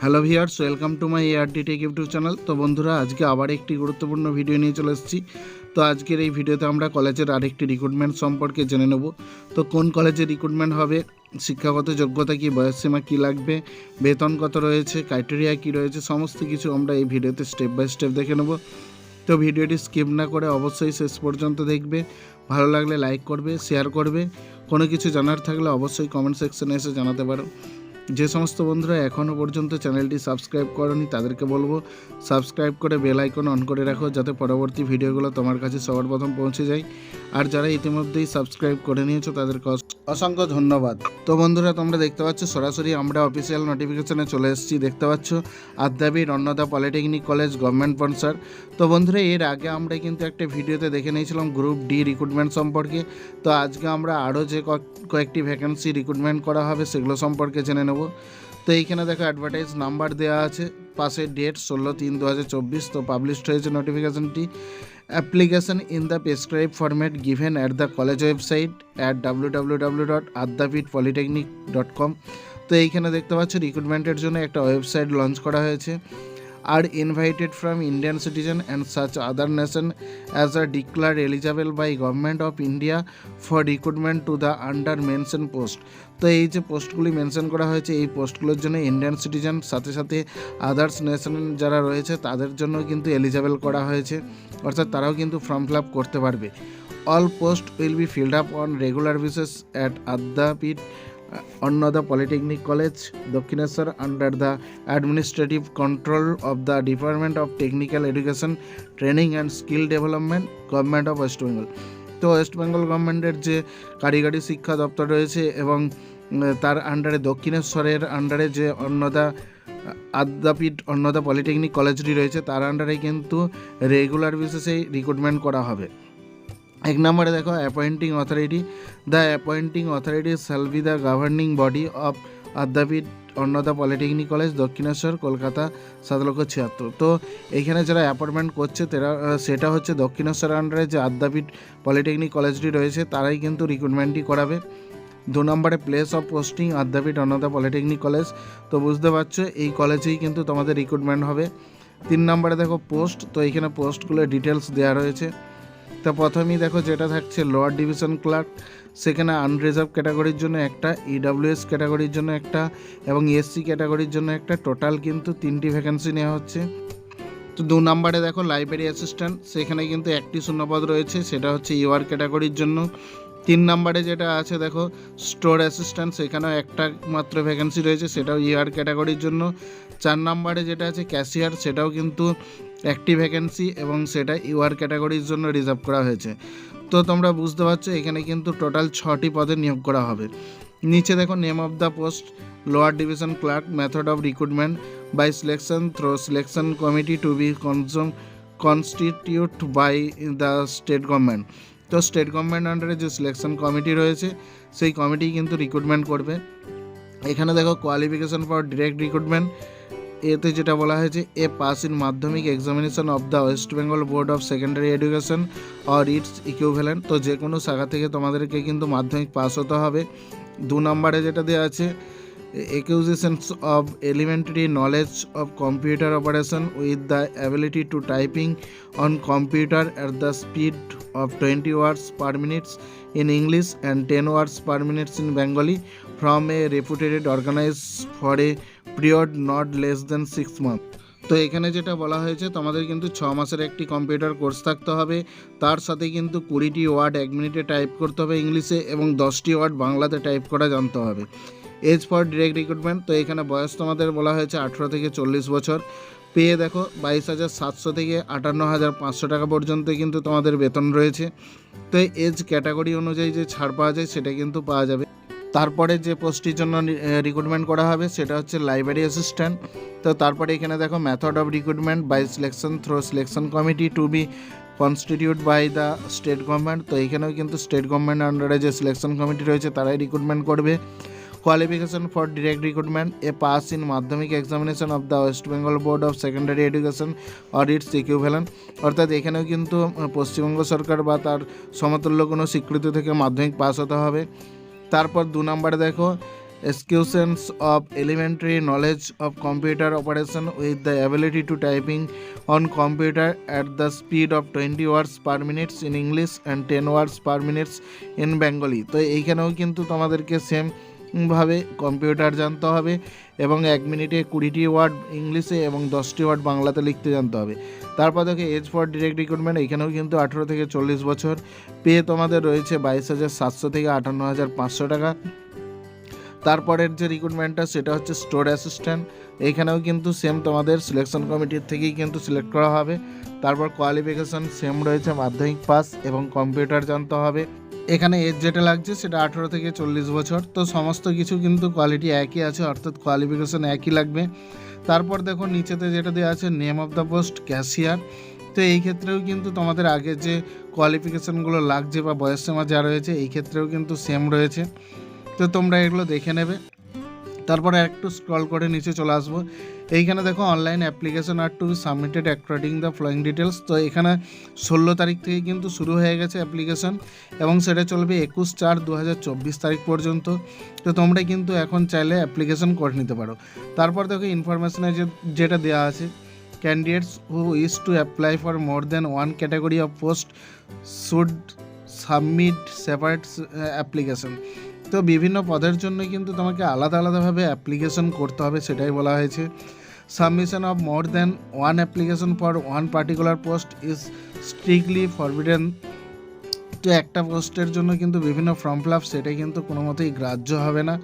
Hello viewers welcome to my A R T tech YouTube channel. তো বন্ধুরা, আজকে আবার একটি গুরুত্বপূর্ণ ভিডিও নিয়ে চলে এসেছি। তো আজকের এই ভিডিওতে আমরা কলেজের আরেকটি রিক্রুটমেন্ট সম্পর্কে জেনে নেব। তো কোন কলেজে রিক্রুটমেন্ট হবে, শিক্ষাগত যোগ্যতা কী বয়সসীমা কী লাগবে, বেতন কত রয়েছে ক্রাইটেরিয়া কী রয়েছে, সমস্ত কিছু আমরা এই ভিডিওতে স্টেপ বাই স্টেপ দেখে নেব। তো ভিডিওটি স্কিপ না করে অবশ্যই শেষ পর্যন্ত দেখবে। ভালো লাগলে লাইক করবে শেয়ার করবে। কোনো কিছু জানার থাকলে অবশ্যই কমেন্ট সেকশনে এসে জানাতে পারো। যে সমস্ত বন্ধুরা এখনও পর্যন্ত চ্যানেলটি সাবস্ক্রাইব করনি, তাদেরকে বলব, সাবস্ক্রাইব করে বেল আইকন অন করে রাখো যাতে পরবর্তী ভিডিওগুলো তোমার কাছে সবার প্রথম পৌঁছে যায়। আর যারা ইতিমধ্যেই সাবস্ক্রাইব করে নিয়েছো তাদের অস- অসংখ্য ধন্যবাদ। তো বন্ধুরা, তোমরা দেখতে পাচ্ছ, সরাসরি আমরা অফিসিয়াল নোটিফিকেশনে চলে এসেছি। দেখতে পাচ্ছ Adyapeeth Annada polytechnic college government sponsor তো বন্ধুরা, এর আগে আমরা কিন্তু একটা ভিডিওতে দেখে নিয়েছিলাম গ্রুপ ডি রিক্রুটমেন্ট সম্পর্কে। তো আজকে আমরা আরও যে কয়েকটি ভ্যাকেন্সি রিক্রুটমেন্ট করা হবে, সেগুলো সম্পর্কে জেনে নেব। তো এইখানে দেখো অ্যাডভার্টাইজ নাম্বার দেওয়া আছে। পাশে ডেট ষোলো তিন দু হাজার চব্বিশ, তো পাবলিশড হয়েছে নোটিফিকেশনটি application in the prescribe format given at the college website at W W W dot Adyapeeth polytechnic dot com তো এইখানে দেখতে পাচ্ছ রিক্রুটমেন্টের জন্য একটা ওয়েবসাইট লঞ্চ করা হয়েছে। আর invited from Indian citizen and such other nation as a declare eligible by government of India for recruitment to the under mention post তো এই যে পোস্টগুলি মেনশন করা হয়েছে, এই পোস্টগুলোর জন্য ইন্ডিয়ান সিটিজেন সাথে সাথে আদার্স নেশন যারা রয়েছে, তাদের জন্য কিন্তু এলিজেবল করা হয়েছে। অর্থাৎ তারাও কিন্তু ফর্ম ফিল আপ করতে পারবে। All post will be filled up on regular basis at Adyapeeth Annada polytechnic college, Dakshineswar under the administrative control of the department of technical education training and skill development government of West Bengal তো West Bengal গভর্নমেন্টের যে কারিগরি শিক্ষা দপ্তর রয়েছে এবং তার আন্ডারে দক্ষিণেশ্বরের আন্ডারে যে অন্নদা, আদ্যাপীঠ অন্নদা পলিটেকনিক কলেজটি রয়েছে, তার আন্ডারে কিন্তু রেগুলার বেসিসেই রিক্রুটমেন্ট করা হবে। এক নম্বরে দেখো appointing authority the appointing authority shall be the governing body of Adyapeeth Annada polytechnic college Dakshineswar Kolkata সাত লক্ষ ছিয়াত্তর। তো এখানে যারা অ্যাপয়েন্টমেন্ট করছে, তারা সেটা হচ্ছে দক্ষিণেশ্বর আন্ডারে যে আদ্যাপীঠ পলিটেকনিক কলেজটি রয়েছে, তারাই কিন্তু রিক্রুটমেন্টটি করাবে। দু নম্বরে place of posting Adyapeeth Annada polytechnic college তো বুঝতে পারছ, এই কলেজেই কিন্তু তোমাদের রিক্রুটমেন্ট হবে। তিন নম্বরে দেখো পোস্ট তো এখানে পোস্টগুলোর ডিটেলস দেওয়া রয়েছে। তো প্রথমেই দেখো যেটা থাকছে লোয়ার ডিভিশন ক্লার্ক সেখানে আনরিজার্ভ ক্যাটাগরির জন্য একটা ইডাব্লিউএস ক্যাটাগরির জন্য একটা এবং এসসি ক্যাটাগরির জন্য একটা। টোটাল কিন্তু তিনটি ভ্যাকেন্সি নেওয়া হচ্ছে। তো দু নম্বরে দেখো লাইব্রেরি অ্যাসিস্ট্যান্ট সেখানে কিন্তু একটি শূন্যপদ রয়েছে, সেটা হচ্ছে ইউআর ক্যাটাগরির জন্য। তিন নম্বরে যেটা আছে দেখো স্টোর অ্যাসিস্ট্যান্ট সেখানেও একটা মাত্র ভ্যাকেন্সি রয়েছে, সেটাও ইআর ক্যাটাগরির জন্য। চার নম্বরে যেটা আছে ক্যাশিয়ার সেটাও কিন্তু একটি ভ্যাকেন্সি এবং সেটা ইউআর ক্যাটাগরির জন্য রিজার্ভ করা হয়েছে। তো তোমরা বুঝতে পারছ, এখানে কিন্তু টোটাল ছটি পদে নিয়োগ করা হবে। নিচে দেখো name of the post lower division clerk method of recruitment by selection through selection committee to be consum constitute by the state government তো স্টেট গভর্নমেন্ট আন্ডারে যে সিলেকশন কমিটি রয়েছে, সেই কমিটি কিন্তু রিক্রুটমেন্ট করবে। এখানে দেখো কোয়ালিফিকেশন ফর ডিরেক্ট রিক্রুটমেন্ট এতে যেটা বলা হয়েছে, A pass in Madhyamik examination of the West Bengal board of secondary education or its equivalent তো যে কোনো শাখা থেকে তোমাদেরকে কিন্তু মাধ্যমিক পাস হতে হবে। দু নম্বরে যেটা দেওয়া আছে acquisitions of elementary knowledge of computer operation with the ability to typing on computer at the speed of twenty words per minutes in English and ten words per minutes in Bengali from a reputed organise for a period not less than 6 months তো এখানে যেটা বলা হয়েছে, তোমাদের কিন্তু ছ মাসের একটি কম্পিউটার কোর্স থাকতে হবে। তার সাথে কিন্তু কুড়িটি ওয়ার্ড এক মিনিটে টাইপ করতে হবে ইংলিশে এবং দশটি ওয়ার্ড বাংলাতে টাইপ করা জানতে হবে। এজ ফর ডিরেক্ট রিক্রুটমেন্ট, তো এখানে বয়স তোমাদের বলা হয়েছে আঠেরো থেকে চল্লিশ বছর। পেয়ে দেখো বাইশ হাজার সাতশো থেকে আটান্ন হাজার পাঁচশো টাকা পর্যন্ত কিন্তু তোমাদের বেতন রয়েছে। তো এজ ক্যাটাগরি অনুযায়ী যে ছাড় পাওয়া যায়, সেটা কিন্তু পাওয়া যাবে। তারপরে যে পোস্টটির জন্য রিক্রুটমেন্ট করা হবে, সেটা হচ্ছে লাইব্রেরি অ্যাসিস্ট্যান্ট তো তারপরে এখানে দেখো method of recruitment by selection through selection committee to be constitute by the state government তো এখানেও কিন্তু স্টেট গভর্নমেন্ট আন্ডারে যে সিলেকশন কমিটি রয়েছে, তারাই রিক্রুটমেন্ট করবে। qualification for direct recruitment a pass in madhyamik examination of the west bengal board of secondary education or its equivalent অর্থাৎ এখানেও কিন্তু, পশ্চিমবঙ্গ সরকার বা তার সমতুল্য কোনো স্বীকৃতি থেকে মাধ্যমিক পাস হতে হবে। তারপর দু নম্বরে দেখো executions of elementary knowledge of computer operation with the ability to typing on computer at the speed of twenty words per minutes in English and ten words per minutes in Bengali তো এইখানেও কিন্তু তোমাদেরকে same ভাবে computer জানতে হবে এবং এক মিনিটে কুড়িটি ওয়ার্ড ইংলিশে এবং দশটি ওয়ার্ড বাংলাতে লিখতে জানতে হবে। তারপর দেখো এজ ফর ডিরেক্ট রিক্রুটমেন্ট এখানেও কিন্তু আঠেরো থেকে চল্লিশ বছর। পে তোমাদের রয়েছে বাইশ হাজার সাতশো থেকে আটান্ন হাজার পাঁচশো টাকা। তারপরের যে রিক্রুটমেন্টটা সেটা হচ্ছে স্টোর অ্যাসিস্ট্যান্ট এখানেও কিন্তু সেম তোমাদের সিলেকশন কমিটির থেকেই কিন্তু সিলেক্ট করা হবে। তারপর কোয়ালিফিকেশন সেম রয়েছে, মাধ্যমিক পাস এবং কম্পিউটার জানতে হবে। এখানে এজ যেটা লাগছে সেটা আঠেরো থেকে চল্লিশ বছর। তো সমস্ত কিছু কিন্তু কোয়ালিটি একই আছে, অর্থাৎ কোয়ালিফিকেশান একই লাগবে। তারপর দেখো নিচেতে যেটা দেওয়া আছে name of the post cashier তো এই ক্ষেত্রেও কিন্তু তোমাদের আগে যে কোয়ালিফিকেশানগুলো লাগছে বা বয়সসীমা যা রয়েছে, এই ক্ষেত্রেও কিন্তু সেম রয়েছে। তো তোমরা এগুলো দেখে নেবে। তারপরে একটু স্ক্রল করে নিচে চলে আসব। এইখানে দেখো online application are to be submitted according the following details তো এখানে ষোলো তারিখ থেকে কিন্তু শুরু হয়ে গেছে অ্যাপ্লিকেশন এবং সেটা চলবে একুশ চার দু তারিখ পর্যন্ত। তো তোমরা কিন্তু এখন চাইলে অ্যাপ্লিকেশন করে নিতে পারো। তারপর দেখো ইনফরমেশনে যে, যেটা দেওয়া আছে candidates who is to apply for more than one category of post should submit separate application তো বিভিন্ন পদের জন্য কিন্তু তোমাকে আলাদা আলাদাভাবে অ্যাপ্লিকেশন করতে হবে, সেটাই বলা হয়েছে। Submission of more than one application for one particular post is strictly forbidden তো একটা পোস্টের জন্য কিন্তু বিভিন্ন ফর্ম ফিল আপ সেটাই কিন্তু কোনো মতেই গ্রাহ্য হবে না।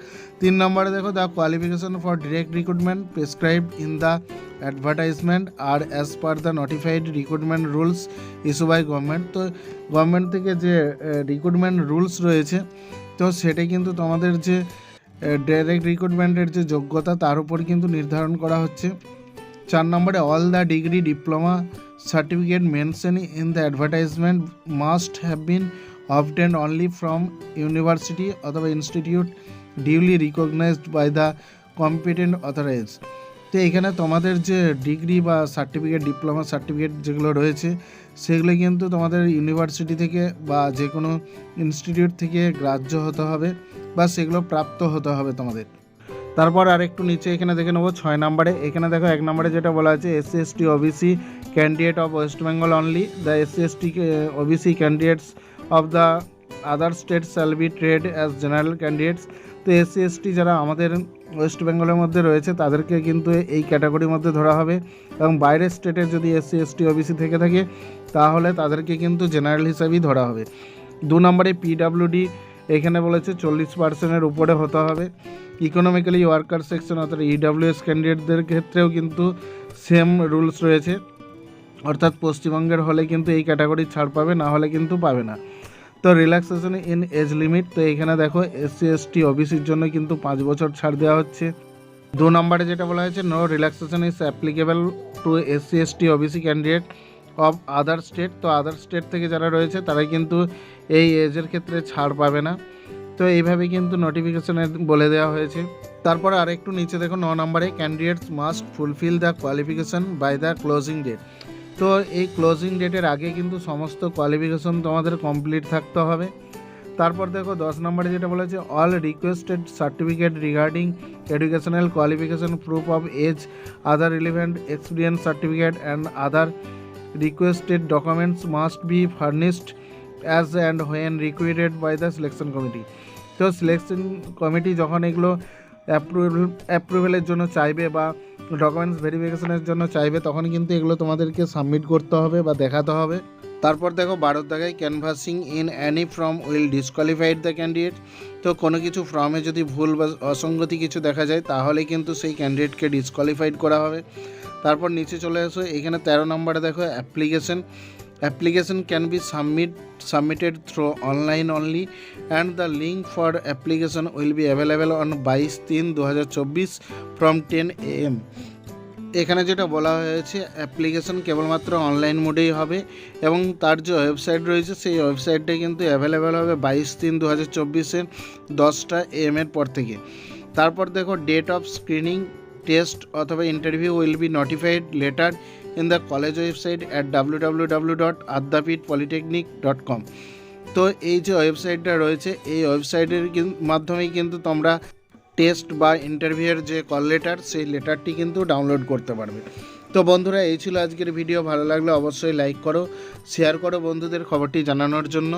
তিন নম্বরে দেখো the qualification for direct recruitment prescribe in the advertisement are as per the notified recruitment rules issue by government তো গভর্নমেন্ট থেকে যে রিক্রুটমেন্ট রুলস রয়েছে তো সেটা কিন্তু তোমাদের যে ডাইরেক্ট রিক্রুটমেন্টের যে যোগ্যতা, তার উপর কিন্তু নির্ধারণ করা হচ্ছে। চার নম্বরে all the degree diploma certificate mention in the advertisement must have been obtain only from university অথবা institute duly recognised by the competent authorise তো এখানে তোমাদের যে ডিগ্রি বা সার্টিফিকেট ডিপ্লোমা সার্টিফিকেট যেগুলো রয়েছে, সেগুলো কিন্তু তোমাদের ইউনিভার্সিটি থেকে বা যে কোনো ইনস্টিটিউট থেকে গ্রাহ্য হতে হবে বা সেগুলো প্রাপ্ত হতে হবে তোমাদের। তারপর আর একটু নিচে এখানে দেখে নেব ছয় নম্বরে। এখানে দেখো এক নম্বরে যেটা বলা আছে SC ST OBC candidate of West Bengal only the SC ST OBC candidates of the other state shall be treated as general candidates তো এসসি এসটি যারা আমাদের ওয়েস্ট বেঙ্গলের মধ্যে রয়েছে, তাদেরকে কিন্তু এই ক্যাটাগরির মধ্যে ধরা হবে। এবং বাইরের স্টেটের যদি এসসি এসটি ওবিসি থেকে থাকে, তাহলে তাদেরকে কিন্তু জেনারেল হিসাবেই ধরা হবে। দু নম্বরে পিডাব্লিউডি এখানে বলেছে চল্লিশ পার্সেন্টের উপরে হতে হবে। ইকোনমিক্যালি ওয়ার্কার সেকশন অর্থাৎ ইডাব্লিউএস ক্যান্ডিডেটদের ক্ষেত্রেও কিন্তু সেম রুলস রয়েছে। অর্থাৎ পশ্চিমবঙ্গের হলে কিন্তু এই ক্যাটাগরি ছাড় পাবে, না হলে কিন্তু পাবে না। তো রিল্যাক্সেশন ইন এজ লিমিট তো এখানে দেখো এসসি এসটি ওবিসির জন্য কিন্তু পাঁচ বছর ছাড় দেওয়া হচ্ছে। দু নম্বরে যেটা বলা হয়েছে no relaxation is applicable to SC ST OBC candidate of other state তো আদার স্টেট থেকে যারা রয়েছে তারা কিন্তু এই এজের ক্ষেত্রে ছাড় পাবে না। তো এইভাবে কিন্তু নোটিফিকেশনে বলে দেওয়া হয়েছে। তারপরে আরেকটু নিচে দেখো, ন নম্বরে candidates must fulfil the qualification by the closing date তো এই ক্লোজিং ডেটের আগে কিন্তু সমস্ত কোয়ালিফিকেশন তোমাদের কমপ্লিট থাকতে হবে। তারপর দেখো দশ নম্বরে যেটা বলেছে all requested certificate regarding educational qualification proof of age other relevant experience certificate and other requested documents must be furnished as and when required by the selection committee তো সিলেকশন কমিটি যখন এগুলো অ্যাপ্রুভেল অ্যাপ্রুভেলের জন্য চাইবে বা documents ভেরিফিকেশনের জন্য চাইবে, তখন কিন্তু এগুলো তোমাদেরকে সাবমিট করতে হবে বা দেখাতে হবে। তারপর দেখো বারো জায়গায় canvassing in any form will disqualified the candidate তো কোনো কিছু ফর্মে যদি ভুল বা অসঙ্গতি কিছু দেখা যায়, তাহলে কিন্তু সেই ক্যান্ডিডেটকে ডিসকোয়ালিফাইড করা হবে। তারপর নিচে চলে আসো এখানে তেরো নম্বরে দেখো application application can be submit submitted through online only and the link for application will be available on বাইশ তিন দু হাজার চব্বিশ ফ্রম টেন এ এম এখানে যেটা বলা হয়েছে অ্যাপ্লিকেশন কেবলমাত্র অনলাইন মোডেই হবে এবং তার যে ওয়েবসাইট রয়েছে, সেই ওয়েবসাইটটা কিন্তু অ্যাভেলেবেল হবে বাইশ তিন দু হাজার চব্বিশের দশটা এম এর পর থেকে। তারপর দেখো ডেট অফ স্ক্রিনিং টেস্ট অথবা interview will be notified letter in the college website at W W W dot Adyapeeth polytechnic dot com তো এই যে ওয়েবসাইটটা রয়েছে, এই ওয়েবসাইটের মাধ্যমেই কিন্তু তোমরা টেস্ট বা ইন্টারভিউয়ের যে কল লেটার সেই লেটারটি কিন্তু ডাউনলোড করতে পারবে। তো বন্ধুরা, এই ছিল আজকের ভিডিও। ভালো লাগলে অবশ্যই লাইক করো শেয়ার করো বন্ধুদের খবরটি জানানোর জন্য।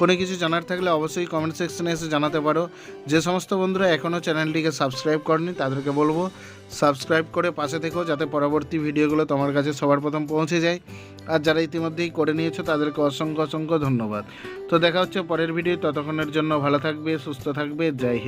কোনো কিছু জানার থাকলে অবশ্যই কমেন্ট সেকশনে এসে জানাতে পারো। যে সমস্ত বন্ধুরা এখনও চ্যানেলটিকে সাবস্ক্রাইব করনি, তাদেরকে বলব সাবস্ক্রাইব করে পাশে থেকো, যাতে পরবর্তী ভিডিওগুলো তোমার কাছে সবার প্রথম পৌঁছে যায়। আর যারা ইতিমধ্যেই করে নিয়েছো, তাদেরকে অসংখ্য অসংখ্য ধন্যবাদ। তো দেখা হচ্ছে পরের ভিডিও, ততক্ষণের জন্য ভালো থাকবে, সুস্থ থাকবে, জয় হিন্দ।